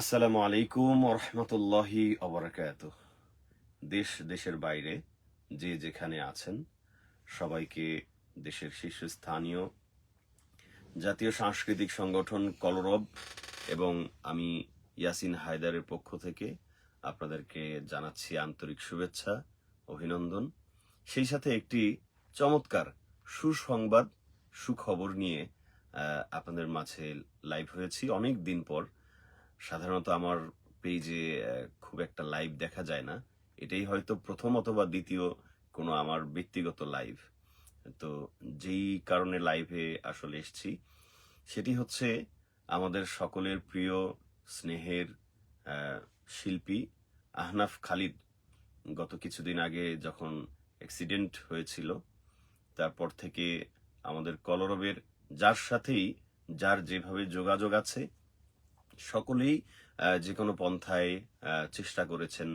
আসসালামু আলাইকুম রহমতুল্লাহি অবরাকাত দেশ দেশের বাইরে যে যেখানে আছেন, সবাইকে দেশের শীর্ষস্থানীয় জাতীয় সাংস্কৃতিক সংগঠন কলরব এবং আমি ইয়াসিন হায়দারের পক্ষ থেকে আপনাদেরকে জানাচ্ছি আন্তরিক শুভেচ্ছা, অভিনন্দন। সেই সাথে একটি চমৎকার সুসংবাদ, সুখবর নিয়ে আপনাদের মাঝে লাইভ হয়েছি। অনেক দিন পর সাধারণত আমার পেজে খুব একটা লাইভ দেখা যায় না। এটাই হয়তো প্রথম অথবা দ্বিতীয় কোনো আমার ব্যক্তিগত লাইভ তো যেই কারণে লাইভে আসলে এসছি, সেটি হচ্ছে আমাদের সকলের প্রিয়, স্নেহের শিল্পী আহনাফ খালিদ। গত কিছুদিন আগে যখন অ্যাক্সিডেন্ট হয়েছিল, তারপর থেকে আমাদের কলরবের, যার সাথেই, যার যেভাবে যোগাযোগ আছে সকলেই যে কোনো পন্থায় চেষ্টা করেছেন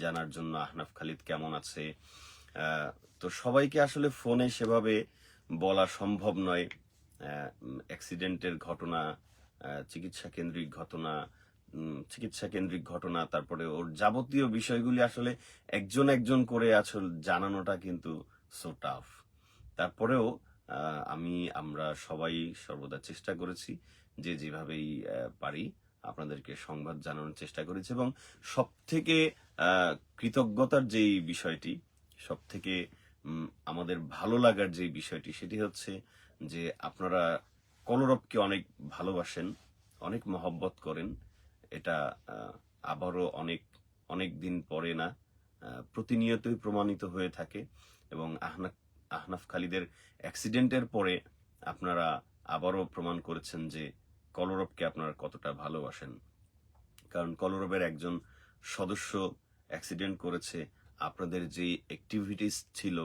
জানার জন্য আহনাফ খালিদ কেমন আছে। তো সবাইকে আসলে ফোনে সেভাবে বলা সম্ভব নয়। অ্যাক্সিডেন্টের ঘটনা চিকিৎসা কেন্দ্রিক ঘটনা চিকিৎসা কেন্দ্রিক ঘটনা, তারপরে ওর যাবতীয় বিষয়গুলি আসলে একজন একজন করে আসলে জানানোটা কিন্তু সো টাফ তারপরেও আমি, আমরা সবাই সর্বদা চেষ্টা করেছি যে যেভাবেই পারি আপনাদেরকে সংবাদ জানানোর চেষ্টা করেছি এবং সব থেকে কৃতজ্ঞতার যেই বিষয়টি সব থেকে আমাদের ভালো লাগার যে বিষয়টি সেটি হচ্ছে যে আপনারা কলরবকে অনেক ভালোবাসেন, অনেক মহব্বত করেন। এটা আবারও অনেক অনেক দিন পরে না প্রতিনিয়তই প্রমাণিত হয়ে থাকে এবং আহনাফ আহনাফ খালিদের অ্যাক্সিডেন্টের পরে আপনারা আবারও প্রমাণ করেছেন যে কলরবকে আপনারা কতটা ভালোবাসেন? কারণ কলরবের একজন সদস্য অ্যাক্সিডেন্ট করেছে, আপনাদের যে অ্যাক্টিভিটিস ছিল,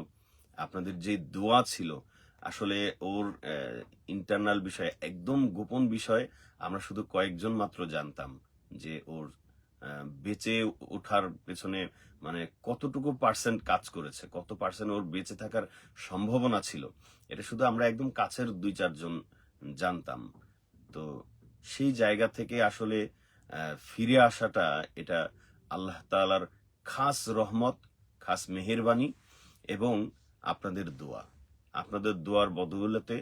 আপনাদের যে দোয়া ছিল, আসলে ওর ইন্টারনাল বিষয়, একদম গোপন বিষয়, আমরা শুধু কয়েকজন মাত্র জানতাম যে ওর বেঁচে ওঠার পেছনে মানে কতটুকু পার্সেন্ট কাজ করেছে, কত পার্সেন্ট ওর বেঁচে থাকার সম্ভাবনা ছিল। এটা শুধু আমরা একদম কাছের দুই চারজন জানতাম। তো সেই জায়গা থেকে আসলে ফিরে আসাটা এটা আল্লাহ তাআলার খাস রহমত, খাস মেহেরবানি এবং আপনাদের দোয়া। আপনাদের দোয়ার বদৌলতে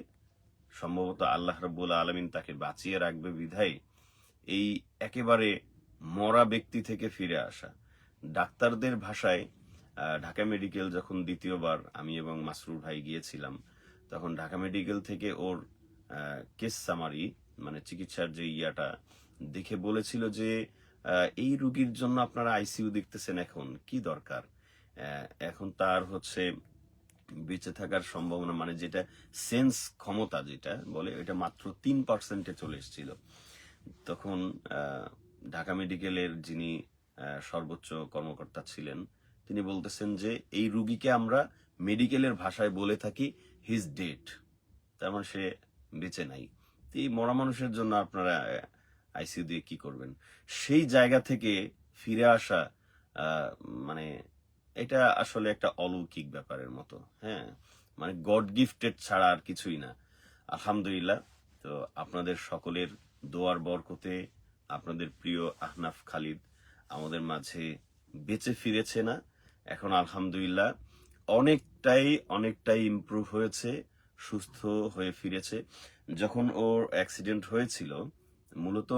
সম্ভবত আল্লাহ রব্বুল আলমিন তাকে বাঁচিয়ে রাখবে বিধায় এই একেবারে মরা ব্যক্তি থেকে ফিরে আসা। ডাক্তারদের ভাষায় ঢাকা মেডিকেল যখন দ্বিতীয়বার আমি এবং মাসরুর ভাই গিয়েছিলাম, তখন ঢাকা মেডিকেল থেকে ওর কেস সামারি মানে চিকিৎসার যে ইয়াটা দেখে বলেছিল যে এই রুগীর জন্য আপনারা আইসিইউ দেখতেছেন এখন, কি দরকার? এখন তার হচ্ছে বেঁচে থাকার সম্ভাবনা মানে যেটা সেন্স ক্ষমতা যেটা বলে, এটা মাত্র তিন পার্সেন্টে চলে এসেছিল। তখন ঢাকা মেডিকেলের যিনি সর্বোচ্চ কর্মকর্তা ছিলেন, তিনি বলতেছেন যে, এই রুগীকে আমরা মেডিকেলের ভাষায় বলে থাকি হিজ ডেট তার মানে সে বেঁচে নাই। এই মরা মানুষের জন্য আপনারা আইসিইউ দিয়ে কি করবেন? সেই জায়গা থেকে ফিরে আসা মানে এটা আসলে একটা অলৌকিক ব্যাপারের মতো হ্যাঁ? মানে গড গিফটেড ছাড়া আর কিছুই না। আলহামদুলিল্লাহ, তো আপনাদের সকলের দোয়ার বরকতে আপনাদের প্রিয় আহনাফ খালিদ আমাদের মাঝে বেঁচে ফিরেছে না। এখন আলহামদুলিল্লাহ অনেকটাই অনেকটাই ইমপ্রুভ হয়েছে, সুস্থ হয়ে ফিরেছে। যখন ওর অ্যাক্সিডেন্ট হয়েছিল, মূলত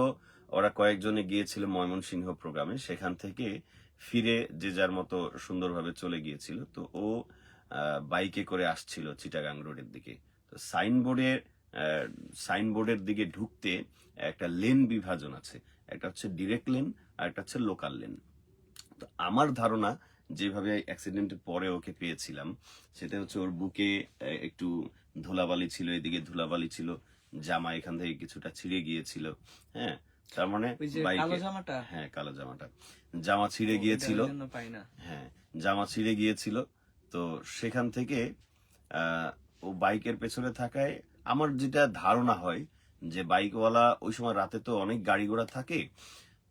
ওরা কয়েকজনে গিয়েছিল ময়মনসিংহ প্রোগ্রামে। সেখান থেকে ফিরে যে যার মতো সুন্দরভাবে চলে গিয়েছিল। তো ও বাইকে করে আসছিল চিটাগাং রোডের দিকে। তো সাইনবোর্ডের সাইনবোর্ডের দিকে ঢুকতে একটা লেন বিভাজন আছে। একটা হচ্ছে ডিরেক্ট লেন আর একটা হচ্ছে লোকাল লেন। তো আমার ধারণা, যেভাবে অ্যাক্সিডেন্টের পরে ওকে পেয়েছিলাম, সেটা হচ্ছে ওর বুকে একটু ধুলাবালি ছিল এদিকে ধুলাবালি ছিল জামা এখান থেকে কিছুটা ছিঁড়ে গিয়েছিল হ্যাঁ? তার মানে কালো জামাটা? হ্যাঁ কালো জামাটা। জামা ছিঁড়ে গিয়েছিল। হ্যাঁ জামা ছিঁড়ে গিয়েছিল। তো সেখান থেকে আহ, ও বাইকের পেছনে থাকায় আমার যেটা ধারণা হয় যে বাইকওয়ালা ওই সময় রাতে তো অনেক গাড়ি ঘোড়া থাকে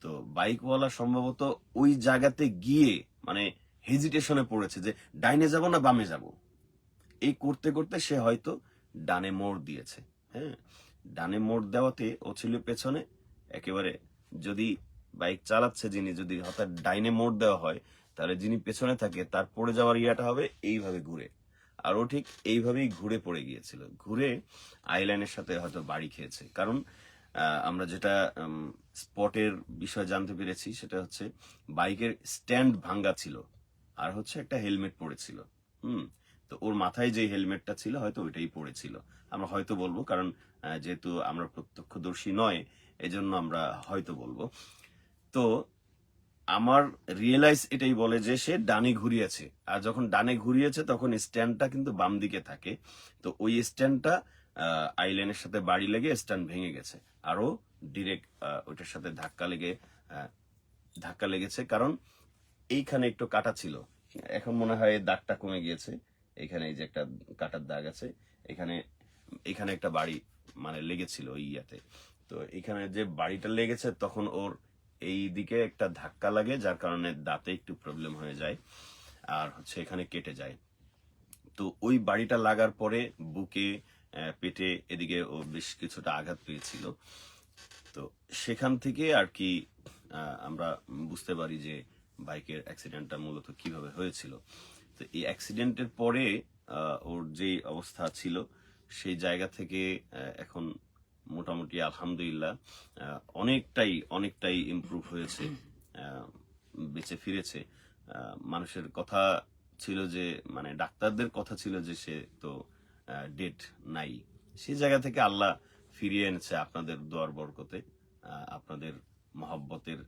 তো বাইকওয়ালা সম্ভবত ওই জায়গাতে গিয়ে মানে হেজিটেশনে পড়েছে যে ডাইনে যাব না বামে যাব। এই করতে করতে সে হয়তো ডানে মোড় দিয়েছে হ্যাঁ? ডানে মোড় দেওয়াতে ও ছিল পেছনে। একেবারে যদি বাইক চালাচ্ছে যিনি, যদি হঠাৎ ডাইনে মোড় দেওয়া হয়, তাহলে যিনি পেছনে থাকে, তার পড়ে যাওয়ার ইয়াটা হবে এইভাবে ঘুরে। আর ও ঠিক এইভাবেই ঘুরে পড়ে গিয়েছিল। ঘুরে আইল্যান্ডের সাথে হয়তো বাড়ি খেয়েছে। কারণ আমরা যেটা স্পটের বিষয় জানতে পেরেছি, সেটা হচ্ছে বাইকের স্ট্যান্ড ভাঙ্গা ছিল। আর হচ্ছে একটা হেলমেট পড়েছিল। হুম? তো ওর মাথায় যে হেলমেটটা ছিল হয়তো ওইটাই পড়েছিল। আমরা হয়তো বলব, কারণ যেহেতু আমরা প্রত্যক্ষদর্শী নয়, এজন্য আমরা হয়তো বলব। তো আমার রিয়েলাইজ এটাই বলে যে সে ডানে ঘুরিয়েছে। আর যখন ডানে ঘুরিয়েছে, তখন স্ট্যান্ডটা কিন্তু বাম দিকে থাকে। তো ওই স্ট্যান্ডটা আইল্যান্ডের সাথে বাড়ি লেগে স্ট্যান্ড ভেঙে গেছে। আরও ডিরেক্ট ওইটার সাথে ধাক্কা লেগে ধাক্কা লেগেছে। কারণ এইখানে একটু কাটা ছিল। এখন মনে হয় দাগটা কমে গিয়েছে। এখানে এই যে একটা কাটার দাগ আছে, এখানে এখানে একটা বাড়ি মানে লেগেছিল ওই ইয়াতে। তো এখানে যে বাড়িটা লেগেছে তখন ওর এই দিকে একটা ধাক্কা লাগে, যার কারণে দাঁতে একটু প্রবলেম হয়ে যায় আর হচ্ছে এখানে কেটে যায়। তো ওই বাড়িটা লাগার পরে বুকে পেটে এদিকে ও বেশ কিছুটা আঘাত পেয়েছিল। তো সেখান থেকে আর কি আমরা বুঝতে পারি যে বাইকের অ্যাক্সিডেন্টটা মূলত কীভাবে হয়েছিল। তো এই অ্যাক্সিডেন্টের পরে ওর যে অবস্থা ছিল, সেই জায়গা থেকে এখন মোটামুটি আলহামদুলিল্লাহ অনেকটাই অনেকটাই ইমপ্রুভ হয়েছে বেঁচে ফিরেছে। মানুষের কথা ছিল যে মানে ডাক্তারদের কথা ছিল যে, সে তো ডেট নাই। সেই জায়গা থেকে আল্লাহ ফিরিয়ে এনেছে আপনাদের দোয়ার বরকতে। আপনাদের মহব্বতের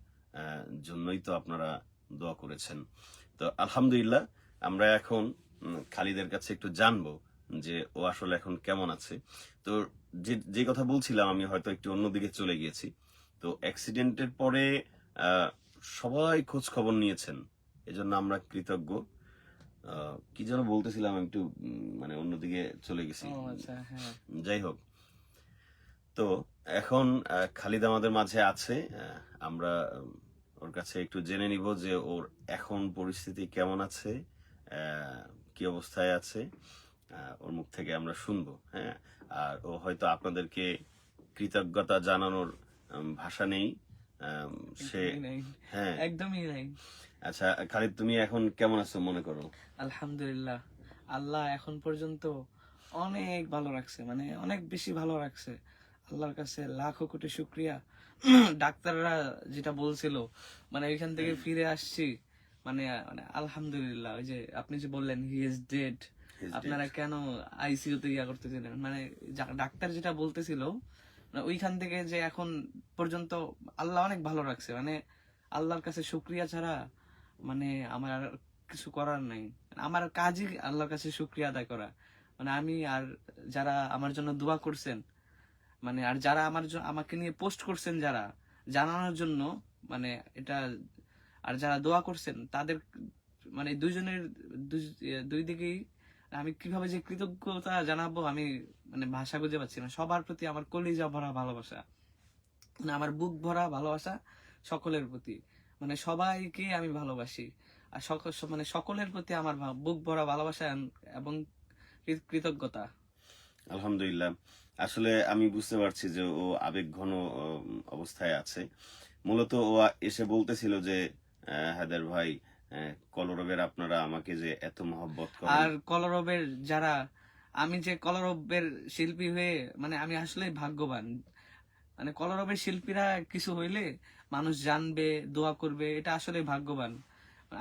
জন্যই তো আপনারা দোয়া করেছেন। তো আলহামদুলিল্লাহ আমরা এখন খালিদের কাছে একটু জানব যে ও আসলে এখন কেমন আছে। তো যে যে কথা বলছিলাম আমি হয়তো একটু অন্যদিকে চলে গিয়েছি। তো অ্যাক্সিডেন্টের পরে সবাই খোঁজ খবর নিয়েছেন। এজন্য আমরা কৃতজ্ঞ। কি যেন বলতেছিলাম একটু মানে অন্যদিকে চলে গেছি। আচ্ছা হ্যাঁ। যাই হোক। তো এখন খালিদ আমাদের মাঝে আছে। আমরা ওর কাছে একটু জেনে নিব যে ওর এখন পরিস্থিতি কেমন আছে। কি অবস্থায় আছে? ওর মুখ থেকে আমরা শুনব হ্যাঁ? আর ও হয়তো আপনাদেরকে কৃতজ্ঞতা জানানোর ভাষা নেই। সে হ্যাঁ। একদমই নাই। আচ্ছা খালিদ তুমি এখন কেমন আছো মনে করো? আলহামদুলিল্লাহ। আল্লাহ এখন পর্যন্ত অনেক ভালো রাখছে মানে অনেক বেশি ভালো রাখছে। আল্লাহর কাছে লাখো কোটি শুক্রিয়া। ডাক্তাররা যেটা বলছিল মানে এখান থেকে ফিরে আসছি মানে মানে আলহামদুলিল্লাহ ওই যে আপনি যে বললেন হি ইজ ডেড আপনারা কেন আইসিইউ তে ইয়া করতেছিলেন? মানে ডাক্তার যেটা বলতেছিল মানে ওইখান থেকে যে এখন পর্যন্ত আল্লাহ অনেক ভালো রাখছে। মানে আল্লাহর কাছে শুক্রিয়া ছাড়া মানে আমার আর কিছু করার নাই। আমার কাজই আল্লাহর কাছে শুক্রিয়া আদায় করা। মানে আমি আর যারা আমার জন্য দোয়া করছেন মানে আর যারা আমার আমাকে নিয়ে পোস্ট করছেন যারা জানানোর জন্য মানে এটা আর যারা দোয়া করছেন, তাদের মানে দুইজনের, দুই- দিকেই আমি কীভাবে যে কৃতজ্ঞতা জানাব আমি মানে ভাষা খুঁজে পাচ্ছি না। সবার প্রতি আমার কলিজা ভরা ভালোবাসা মানে আমার বুক ভরা ভালোবাসা সকলের প্রতি। মানে সবাইকে আমি ভালোবাসি। আর সকল মানে সকলের প্রতি আমার বুক ভরা ভালোবাসা এবং কৃতজ্ঞতা। আলহামদুলিল্লাহ। আসলে আমি বুঝতে পারছি যে ও আবেগ ঘন, অবস্থায় আছে। মূলত ও এসে বলতেছিল যে হায়দার ভাই কলরবের আপনারা আমাকে যে এত মহব্বত করেন। আর কলরবের যারা, আমি যে কলরবের শিল্পী হয়ে মানে আমি আসলে ভাগ্যবান। মানে কলরবের শিল্পীরা কিছু হইলে মানুষ জানবে, দোয়া করবে, এটা আসলে ভাগ্যবান।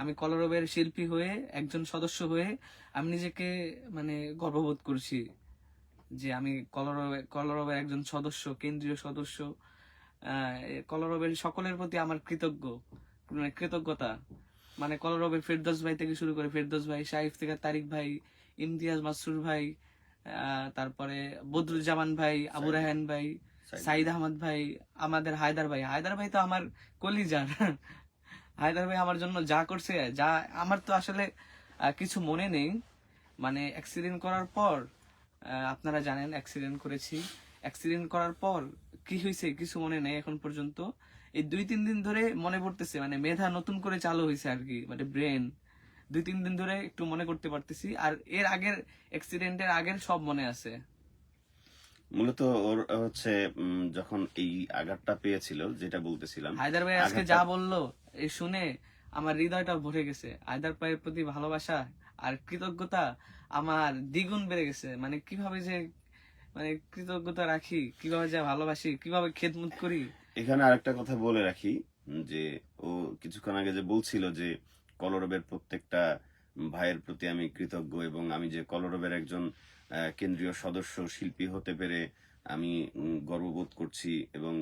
আমি কলরবের শিল্পী হয়ে, একজন সদস্য হয়ে, আমি নিজেকে মানে গর্ববোধ করছি যে আমি কলরবে, কলরবের একজন সদস্য, কেন্দ্রীয় সদস্য। কলরবের সকলের প্রতি আমার কৃতজ্ঞ। মানে কৃতজ্ঞতা। মানে কলরবের ফেরদৌস ভাই থেকে শুরু করে ফেরদৌস ভাই শাহিফ থেকে তারিক ভাই ইমতিয়াজ মাসরুর ভাই তারপরে বদরুজ্জামান ভাই আবু রাহান ভাই সাইদ। সাইদ আহমদ ভাই আমাদের হায়দার ভাই। হায়দার ভাই তো আমার কলিজার। হায়দার ভাই আমার জন্য যা করছে যা আমার তো আসলে কিছু মনে নেই। মানে অ্যাক্সিডেন্ট করার পর আপনারা জানেন অ্যাক্সিডেন্ট করেছি। অ্যাক্সিডেন্ট করার পর কি হয়েছে কিছু মনে নেই এখন পর্যন্ত। এই দুই তিন দিন ধরে মনে পড়তেছে মানে মেধা নতুন করে চালু হয়েছে আর কি মানে ব্রেন দুই তিন দিন ধরে একটু মনে করতে পারতেছি আর এর আগের অ্যাক্সিডেন্টের আগের সব মনে আছে। মূলত ওর হচ্ছে যখন এই আঘাতটা পেয়েছিল যেটা বলতেছিলাম হায়দার ভাই আজকে যা বলল এই শুনে আমার হৃদয়টা ভরে গেছে। হায়দার ভাইয়ের প্রতি ভালোবাসা আর কৃতজ্ঞতা আমার দ্বিগুণ বেড়ে গেছে। মানে কীভাবে যে মানে কৃতজ্ঞতা রাখি কীভাবে যে ভালোবাসি কীভাবে খেদমত করি এখানে আরেকটা কথা বলে রাখি যে ও কিছুক্ষণ আগে যে বলছিল যে কলরবের প্রত্যেকটা ভাইয়ের প্রতি আমি কৃতজ্ঞ এবং আমি যে কলরবের একজন কেন্দ্রীয় সদস্য, শিল্পী হতে পেরে আমি গর্ববোধ করছি এবং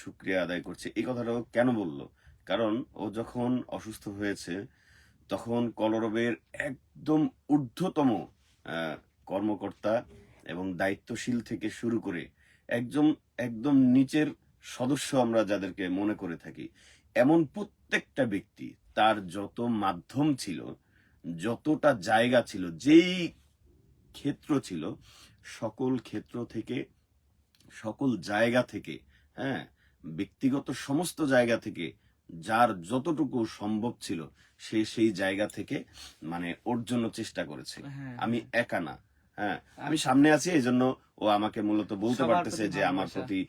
সুক্রিয়া আদায় করছি। এই কথাটা ও কেন বলল? কারণ ও যখন অসুস্থ হয়েছে, তখন কলরবের একদম ঊর্ধ্বতম কর্মকর্তা এবং দায়িত্বশীল থেকে শুরু করে একদম একদম নিচের সদস্য আমরা যাদেরকে মনে করে থাকি এমন প্রত্যেকটা ব্যক্তি তার যত মাধ্যম ছিল যতটা জায়গা ছিল যেই ক্ষেত্র ছিল সকল ক্ষেত্র থেকে সকল জায়গা থেকে হ্যাঁ ব্যক্তিগত সমস্ত জায়গা থেকে যার যতটুকু সম্ভব ছিল সে সেই জায়গা থেকে মানে ওর জন্য চেষ্টা করেছে হ্যাঁ আমি একা না হ্যাঁ আমি সামনে আছি এই জন্য ও আমাকে মূলত বলতে পারতেছে যে আমার প্রতি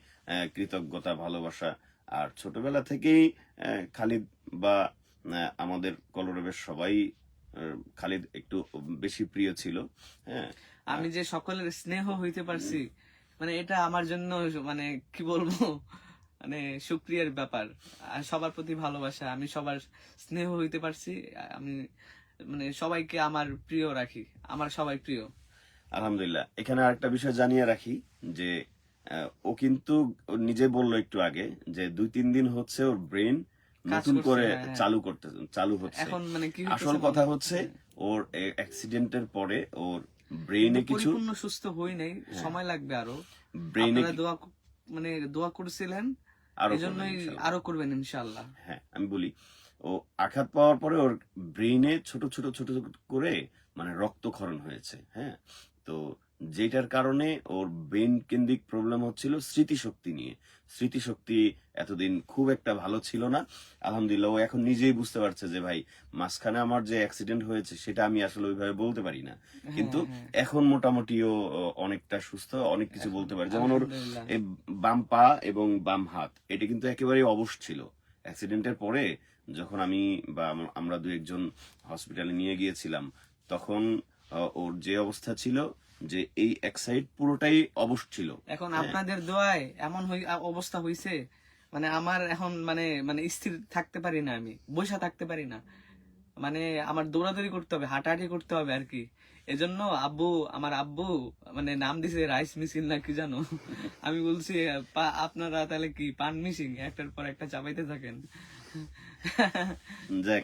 কৃতজ্ঞতা ভালোবাসা। আর ছোটবেলা থেকেই খালিদ বা আমাদের কলরবের সবাই খালিদ একটু বেশি প্রিয় ছিল হ্যাঁ। আমি যে সকলের স্নেহ হইতে পারছি মানে এটা আমার জন্য মানে কি বলব মানে সুক্রিয়ার ব্যাপার। আর সবার প্রতি ভালোবাসা আমি সবার স্নেহ হইতে পারছি আমি মানে সবাইকে আমার প্রিয় রাখি আমার সবাই প্রিয়। আলহামদুলিল্লাহ। এখানে আরেকটা বিষয় জানিয়ে রাখি যে ও কিন্তু নিজে বলল একটু আগে যে দুই তিন দিন হচ্ছে ওর ব্রেন নতুন করে হ্যাঁ, হ্যাঁ। চালু করতে চালু হচ্ছে। এখন মানে আসল কথা হচ্ছে ওর অ্যাক্সিডেন্টের পরে ওর ব্রেইনে কিছু হ্যাঁ। পরিপূর্ণ সুস্থ হই নাই সময় লাগবে আরও। ব্রেইনে দোয়া মানে দোয়া করছিলেন আরও এই জন্যই আরও করবেন ইনশাআল্লাহ হ্যাঁ আমি বলি ও আঘাত পাওয়ার পরে ওর ব্রেইনে ছোট ছোট ছোট ছোট করে মানে রক্তক্ষরণ হয়েছে হ্যাঁ। তো যেটার কারণে ওর ব্রেন কেন্দ্রিক প্রবলেম হচ্ছিল স্মৃতিশক্তি নিয়ে। স্মৃতিশক্তি এতদিন খুব একটা ভালো ছিল না। আলহামদুলিল্লাহ ও এখন নিজেই বুঝতে পারছে যে ভাই মাঝখানে আমার যে অ্যাক্সিডেন্ট হয়েছে সেটা আমি আসলে ওইভাবে বলতে পারি না। কিন্তু হ্যাঁ, এখন মোটামুটি ও অনেকটা সুস্থ অনেক কিছু বলতে পারে। যেমন ওর বাম পা এবং বাম হাত এটা কিন্তু একেবারেই অবশ ছিল। অ্যাক্সিডেন্টের পরে যখন আমি বা আমরা দু একজন হসপিটালে নিয়ে গিয়েছিলাম তখন ওর যে অবস্থা ছিল যে এই এক সাইড পুরোটাই অবশ ছিল। এখন হ্যাঁ। আপনাদের দোয়ায় এমন অবস্থা হইছে মানে আমার এখন মানে মানে স্থির থাকতে পারি না আমি বসে থাকতে পারি না। মানে আমার দৌড়াদৌড়ি করতে হবে হাঁটাহাঁটি করতে হবে আর কি। এজন্য আব্বু আমার আব্বু মানে নাম দিছে রাইস মিছিল না কি জানো? আমি বলছি আপনারা তাহলে কি পান মিসিং একটার পর একটা চাপাইতে থাকেন। যাক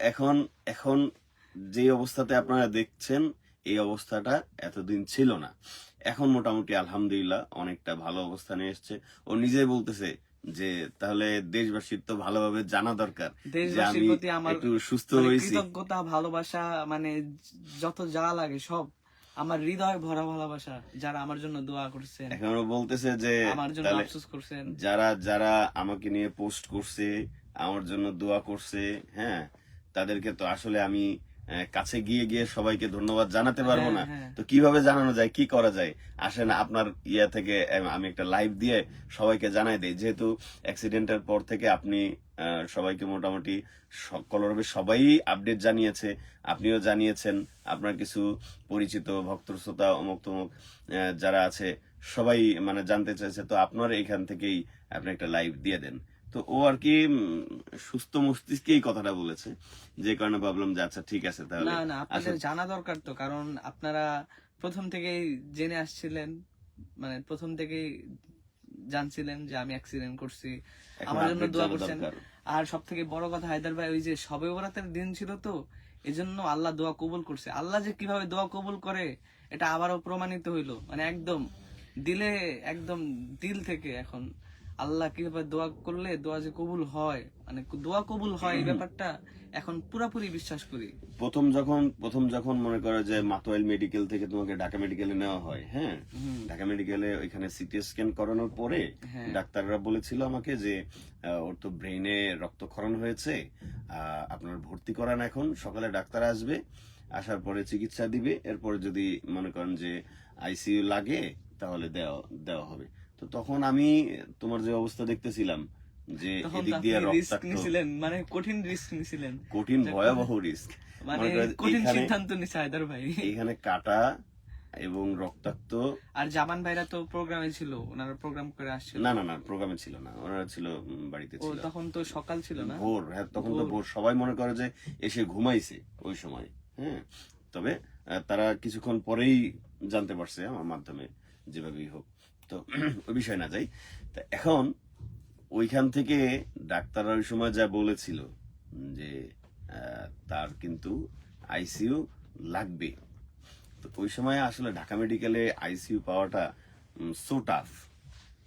এখন এখন যে অবস্থাতে আপনারা দেখছেন এই অবস্থাটা এতদিন ছিল না। এখন মোটামুটি আলহামদুলিল্লাহ অনেকটা ভালো অবস্থানে এসছে। ও নিজেই বলতেছে যে তাহলে দেশবাসীর তো ভালোভাবে জানা দরকার দেশবাসীর প্রতি আমার একটু সুস্থ মানে হয়েছি। কৃতজ্ঞতা ভালোবাসা মানে যত যা লাগে সব আমার হৃদয় ভরা ভালোবাসা যারা আমার জন্য দোয়া করছেন এখন বলতেছে যে আমার জন্য আফসোস করছেন। যারা যারা আমাকে নিয়ে পোস্ট করছে আমার জন্য দোয়া করছে হ্যাঁ তাদেরকে তো আসলে আমি কাছে গিয়ে গিয়ে সবাইকে ধন্যবাদ জানাতে পারব না। হ্যাঁ, হ্যাঁ। তো কীভাবে জানানো যায় কি করা যায়? আসেন আপনার ইয়া থেকে আমি একটা লাইভ দিয়ে সবাইকে জানাই দেই। যেহেতু অ্যাক্সিডেন্টের পর থেকে আপনি আহ, সবাইকে মোটামুটি কলরবে সবাই আপডেট জানিয়েছে আপনিও জানিয়েছেন আপনার কিছু পরিচিত ভক্ত শ্রোতা অমুক তমুক আহ, যারা আছে সবাই মানে জানতে চাইছে তো আপনার এখান থেকেই আপনি একটা লাইভ দিয়ে দেন। তো ও আর কি সুস্থ মস্তিষ্কেই কথাটা বলেছে যে কারণে ভাবলাম যে আচ্ছা ঠিক আছে তাহলে না না আপনাদের জানা দরকার তো কারণ আপনারা প্রথম থেকেই জেনে আসছিলেন মানে প্রথম থেকেই জানছিলেন যে আমি অ্যাক্সিডেন্ট করছি। আমার জন্য দোয়া করছেন। আর সব থেকে বড় কথা হায়দার ভাই ওই যে সবে বরাতের দিন ছিল তো এজন্য আল্লাহ দোয়া কবুল করছে। আল্লাহ যে কীভাবে দোয়া কবুল করে এটা আবারও প্রমাণিত হইল। মানে একদম দিলে একদম দিল থেকে এখন আল্লাহ কীভাবে দোয়া করলে দোয়া যে কবুল হয় মানে দোয়া কবুল হয় এই ব্যাপারটা এখন পুরাপুরি বিশ্বাস করি। প্রথম যখন প্রথম যখন মনে করো যে মাতোয়াইল মেডিকেল থেকে তোমাকে ঢাকা মেডিকেলে নেওয়া হয় হ্যাঁ? ঢাকা মেডিকেলে ওইখানে সিটি স্ক্যান করানোর পরে হ্যাঁ। ডাক্তাররা বলেছিল আমাকে যে ওর তো ব্রেইনে রক্তক্ষরণ হয়েছে আহ, আপনার ভর্তি করান এখন সকালে ডাক্তার আসবে আসার পরে চিকিৎসা দিবে এরপর যদি মনে করেন যে আইসিইউ লাগে তাহলে দেওয়া দেওয়া হবে। তো তখন আমি তোমার যে অবস্থা দেখতেছিলাম যে এদিক দিয়ে রক্তাক্ত নিছিলেন মানে কঠিন রিস্ক নিছিলেন। কঠিন ভয়াবহ রিস্ক মানে কঠিন সিদ্ধান্ত নিছে হায়দার ভাই। এখানে কাটা এবং রক্তাক্ত। আর জামান ভাইরা তো প্রোগ্রামে ছিল ওনারা প্রোগ্রাম করে আসছিল। না না না প্রোগ্রামে ছিল না ওনারা ছিল বাড়িতে ছিল। তখন তো সকাল ছিল না? ভোর হ্যাঁ তখন তো ভোর। ভোর। সবাই মনে করে যে এসে ঘুমাইছে ওই সময় হ্যাঁ। তবে তারা কিছুক্ষণ পরেই জানতে পারছে আমার মাধ্যমে যেভাবেই হোক। তো ওই বিষয় না যাই। তা এখন ওইখান থেকে ডাক্তাররা ওই সময় যা বলেছিল যে তার কিন্তু আইসিইউ লাগবে। তো ওই সময় আসলে ঢাকা মেডিকেলে আইসিইউ পাওয়াটা সো টাফ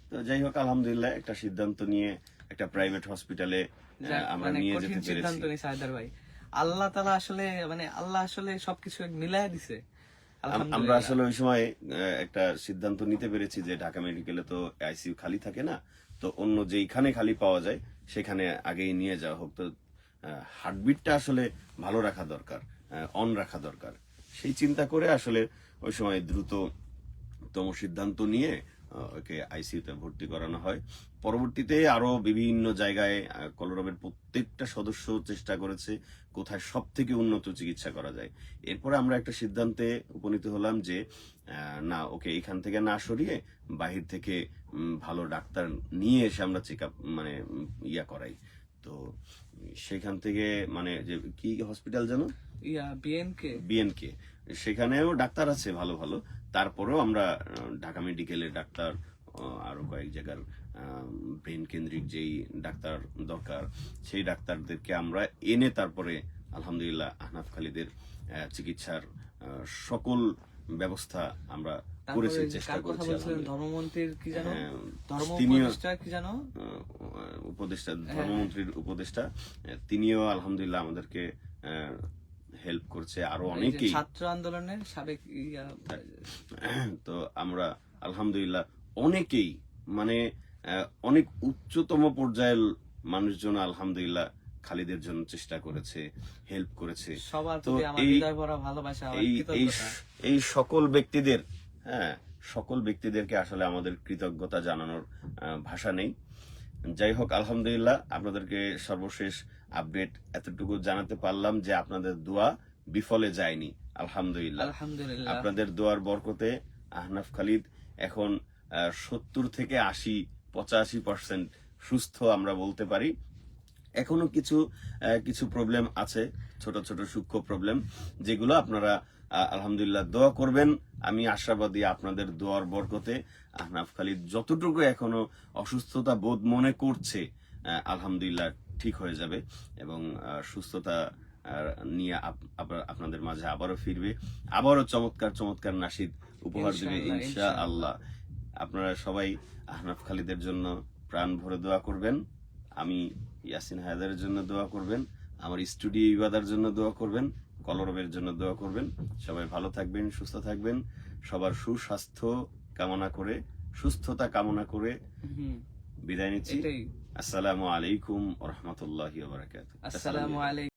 তো যাই হোক আলহামদুলিল্লাহ একটা সিদ্ধান্ত নিয়ে একটা প্রাইভেট হসপিটালে আমরা মানে নিয়ে যেতে সিদ্ধান্ত পেরেছি নিছে ভাই। আল্লাহ তালা আসলে মানে আল্লাহ আসলে সবকিছু মিলায় দিছে। আমরা আসলে ওই সময় একটা সিদ্ধান্ত নিতে পেরেছি যে ঢাকা মেডিকেলে তো আইসিইউ খালি থাকে না তো অন্য যেইখানে খালি পাওয়া যায় সেখানে আগেই নিয়ে যাওয়া হোক। তো হার্টবিটটা আসলে ভালো রাখা দরকার অন রাখা দরকার। সেই চিন্তা করে আসলে ওই সময় দ্রুততম সিদ্ধান্ত নিয়ে ওকে আইসিইউতে ভর্তি করানো হয়। পরবর্তীতে আরও বিভিন্ন জায়গায় কলরবের প্রত্যেকটা সদস্য চেষ্টা করেছে কোথায় সব থেকে উন্নত চিকিৎসা করা যায়। এরপরে আমরা একটা সিদ্ধান্তে উপনীত হলাম যে না ওকে এখান থেকে না সরিয়ে বাহির থেকে ভালো ডাক্তার নিয়ে এসে আমরা চেক আপ মানে ইয়া করাই। তো সেখান থেকে মানে যে কি হসপিটাল যেন? ইয়া বিএনকে বিএনকে সেখানেও ডাক্তার আছে ভালো ভালো। তারপরেও আমরা ঢাকা মেডিকেলের ডাক্তার আরও কয়েক জায়গার ব্রেন কেন্দ্রিক যেই ডাক্তার দরকার সেই ডাক্তারদেরকে আমরা এনে তারপরে আলহামদুলিল্লাহ আহনাফ খালিদের চিকিৎসার সকল ব্যবস্থা আমরা করেছি তারপরে চেষ্টা কার করেছি ধর্মমন্ত্রীর কি জানো হ্যাঁ, উপদেষ্টা কি জানো উপদেষ্টা ধর্মমন্ত্রীর উপদেষ্টা তিনিও আলহামদুলিল্লাহ আমাদেরকে হেল্প করছে আরও অনেকেই। ছাত্র আন্দোলনের সাবেক তো আমরা আলহামদুলিল্লাহ অনেকেই মানে অনেক উচ্চতম পর্যায়ের মানুষজন আলহামদুলিল্লাহ খালিদের জন্য চেষ্টা করেছে হেল্প করেছে। তো এই- এই সকল ব্যক্তিদের হ্যাঁ সকল ব্যক্তিদেরকে আসলে আমাদের কৃতজ্ঞতা জানানোর ভাষা নেই। যাই হোক আলহামদুলিল্লাহ আপনাদেরকে সর্বশেষ আপডেট এতটুকু জানাতে পারলাম যে আপনাদের দোয়া বিফলে যায়নি। আলহামদুলিল্লাহ। আলহামদুলিল্লাহ। আপনাদের দোয়ার বরকতে আহনাফ খালিদ এখন সত্তর থেকে আশি পঁচাশি পার্সেন্ট সুস্থ আমরা বলতে পারি। এখনও কিছু কিছু প্রবলেম আছে ছোট ছোট সূক্ষ্ম প্রবলেম যেগুলো আপনারা আলহামদুলিল্লাহ দোয়া করবেন। আমি আশাবাদী আপনাদের দোয়ার বরকতে আহনাফ খালিদ যতটুকু এখনও অসুস্থতা বোধ মনে করছে আলহামদুলিল্লাহ ঠিক হয়ে যাবে এবং সুস্থতা নিয়ে আপ- আপ- আপনাদের মাঝে আবারও ফিরবে। আবারও চমৎকার চমৎকার নাসিদ উপহার দেবে ইনশা আল্লাহ আপনারা সবাই আহনাফ খালিদের জন্য প্রাণ ভরে দোয়া করবেন। আমি ইয়াসিন হায়দারের জন্য দোয়া করবেন। আমার স্টুডিও ইবাদার জন্য দোয়া করবেন। কলরবের জন্য দোয়া করবেন। সবাই ভালো থাকবেন সুস্থ থাকবেন। সবার সুস্বাস্থ্য কামনা করে সুস্থতা কামনা করে বিদায় নিচ্ছি। আসসালামু আলাইকুম রহমতুল্লাহ আসসালামু আলাইকুম।